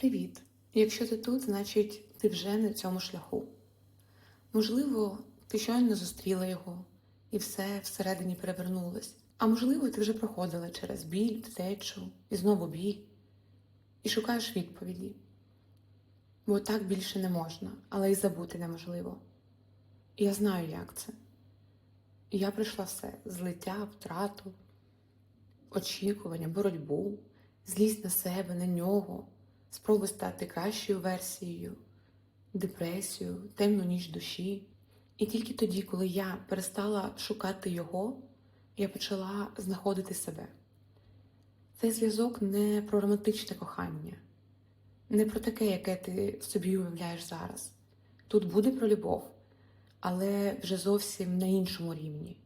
Привіт! Якщо ти тут, значить ти вже на цьому шляху. Можливо, ти щойно зустріла його, і все всередині перевернулось. А можливо, ти вже проходила через біль, втечу, і знову біль, і шукаєш відповіді. Бо так більше не можна, але й забути неможливо. І я знаю, як це. І я пройшла все: злиття, втрату, очікування, боротьбу, злість на себе, на нього, спроби стати кращою версією, депресію, темну ніч душі. І тільки тоді, коли я перестала шукати його, я почала знаходити себе. Цей зв'язок не про романтичне кохання, не про таке, яке ти собі уявляєш зараз. Тут буде про любов, але вже зовсім на іншому рівні.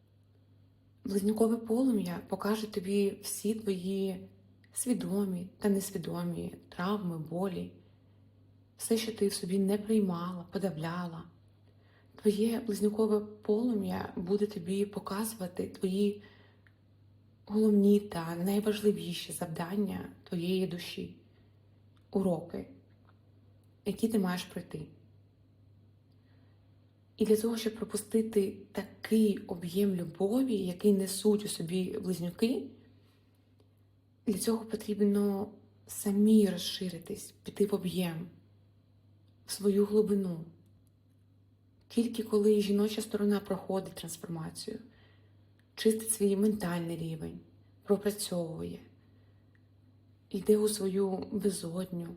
Близнюкове полум'я покаже тобі всі твої свідомі та несвідомі травми, болі, все, що ти в собі не приймала, подавляла. Твоє близнюкове полум'я буде тобі показувати твої головні та найважливіші завдання твоєї душі, уроки, які ти маєш пройти. І для того, щоб пропустити такий об'єм любові, який несуть у собі близнюки, для цього потрібно самі розширитись, піти в об'єм, в свою глибину. Тільки коли жіноча сторона проходить трансформацію, чистить свій ментальний рівень, пропрацьовує, йде у свою безодню,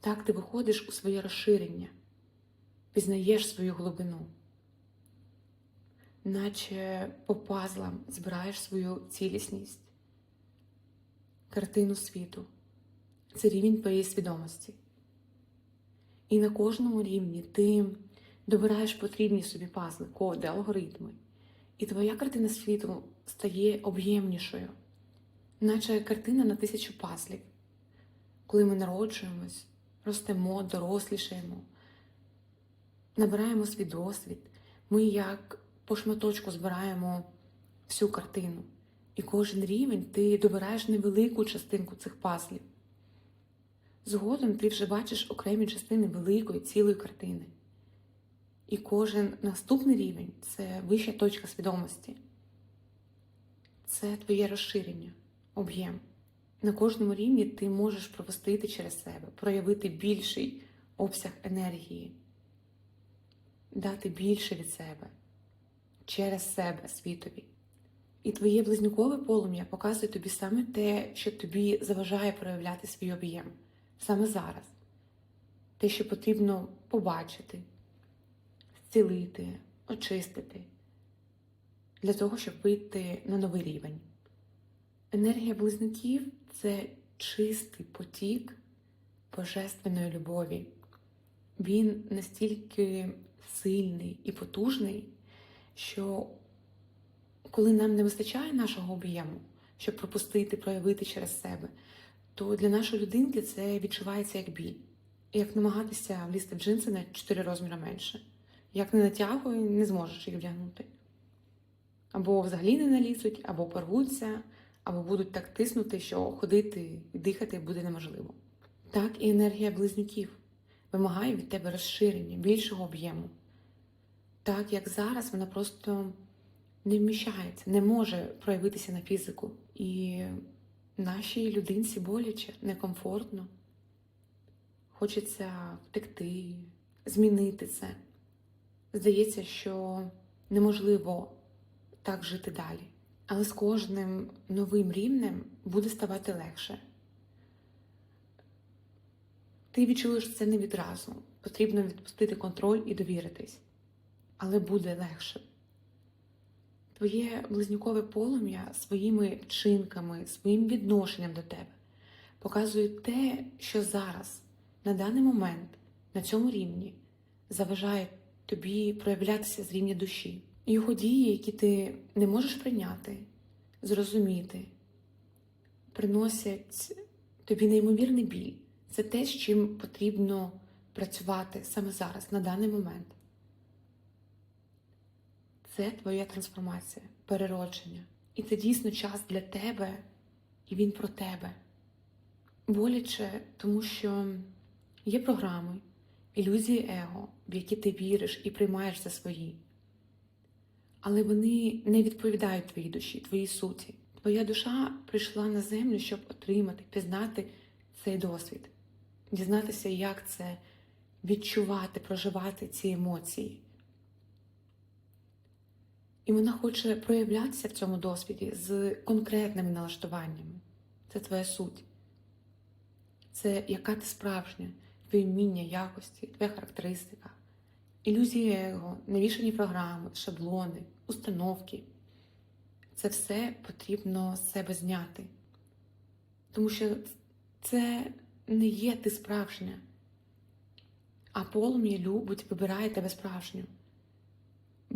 так ти виходиш у своє розширення, пізнаєш свою глибину, наче по пазлам збираєш свою цілісність, картину світу. Це рівень твоєї свідомості. І на кожному рівні ти добираєш потрібні собі пазли, коди, алгоритми. І твоя картина світу стає об'ємнішою, наче картина на тисячу пазлів. Коли ми народжуємось, ростемо, дорослішаємо, набираємо свій досвід, ми як по шматочку збираємо всю картину. І кожен рівень ти добираєш невелику частинку цих пазлів. Згодом ти вже бачиш окремі частини великої цілої картини. І кожен наступний рівень це вища точка свідомості. Це твоє розширення, об'єм. На кожному рівні ти можеш пропустити через себе, проявити більший обсяг енергії, дати більше від себе, через себе світові. І твоє близнюкове полум'я показує тобі саме те, що тобі заважає проявляти свій об'єм саме зараз. Те, що потрібно побачити, зцілити, очистити, для того, щоб вийти на новий рівень. Енергія близнюків це чистий потік божественної любові. Він настільки сильний і потужний, що коли нам не вистачає нашого об'єму, щоб пропустити, проявити через себе, то для нашої людинки це відчувається як біль. Як намагатися влізти в джинси на 4 розміри менше. Як не натягуй, не зможеш їх вдягнути. Або взагалі не налізуть, або порвуться, або будуть так тиснути, що ходити і дихати буде неможливо. Так і енергія близнюків вимагає від тебе розширення, більшого об'єму. Так як зараз вона просто не вміщається, не може проявитися на фізику. І нашій людинці боляче, некомфортно. Хочеться втекти, змінити це. Здається, що неможливо так жити далі. Але з кожним новим рівнем буде ставати легше. Ти відчуєш це не відразу. Потрібно відпустити контроль і довіритись. Але буде легше. Твоє близнюкове полум'я своїми вчинками, своїм відношенням до тебе показує те, що зараз, на даний момент, на цьому рівні, заважає тобі проявлятися з рівня душі. Його дії, які ти не можеш прийняти, зрозуміти, приносять тобі неймовірний біль. Це те, з чим потрібно працювати саме зараз, на даний момент. Це твоя трансформація, переродження. І це дійсно час для тебе, і він про тебе. боляче, тому що є програми, ілюзії его, в які ти віриш і приймаєш за свої. Але вони не відповідають твоїй душі, твоїй суті. Твоя душа прийшла на землю, щоб отримати, пізнати цей досвід, дізнатися, як це відчувати, проживати ці емоції. І вона хоче проявлятися в цьому досвіді з конкретними налаштуваннями. Це твоя суть. Це яка ти справжня, твої вміння, якості, твоя характеристика, ілюзії его, навішані програми, шаблони, установки. Це все потрібно з себе зняти. Тому що це не є ти справжня. А полум'я любить, вибирає тебе справжню.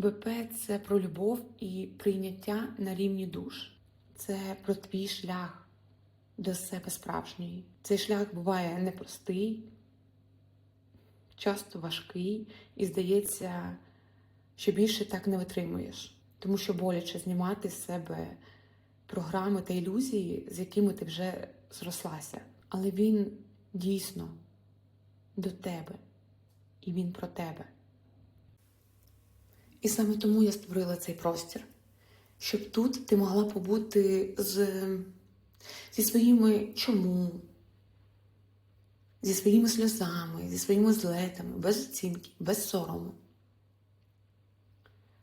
БП це про любов і прийняття на рівні душ. Це про твій шлях до себе справжньої. Цей шлях буває непростий, часто важкий, і здається, що більше так не витримуєш, тому що боляче знімати з себе програми та ілюзії, з якими ти вже зрослася. Але він дійсно до тебе, і він про тебе. І саме тому я створила цей простір, щоб тут ти могла побути з, зі своїми чому, зі своїми сльозами, зі своїми злетами, без оцінки, без сорому.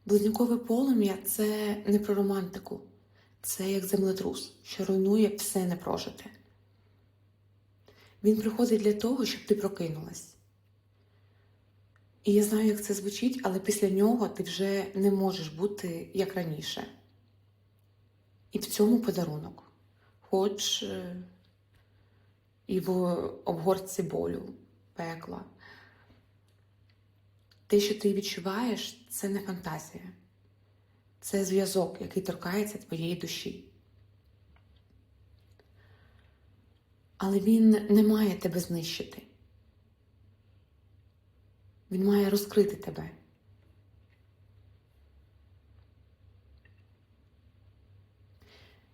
Близнюкове полум'я це не про романтику, це як землетрус, що руйнує все непрожите. Він приходить для того, щоб ти прокинулась. І я знаю, як це звучить, але після нього ти вже не можеш бути як раніше. І в цьому подарунок, хоч е, і в обгорці болю, пекла. Те, що ти відчуваєш, це не фантазія, це зв'язок, який торкається твоєї душі. Але він не має тебе знищити. Він має розкрити тебе.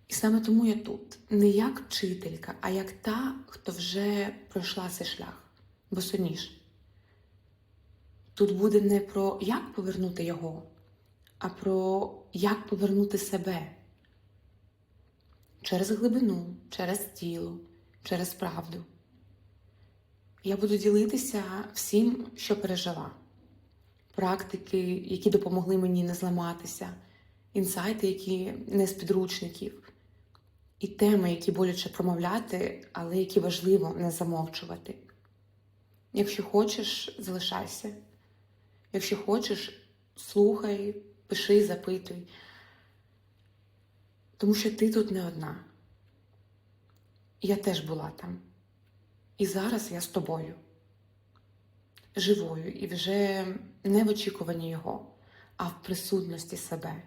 І саме тому я тут не як вчителька, а як та, хто вже пройшла цей шлях, бо босоніж. Тут буде не про як повернути його, а про як повернути себе через глибину, через тіло, через правду. Я буду ділитися всім, що пережила. Практики, які допомогли мені не зламатися, інсайти, які не з підручників, і теми, які боляче промовляти, але які важливо не замовчувати. Якщо хочеш, залишайся. Якщо хочеш, слухай, пиши, запитуй. Тому що ти тут не одна. Я теж була там. І зараз я з тобою, живою, і вже не в очікуванні його, а в присутності себе.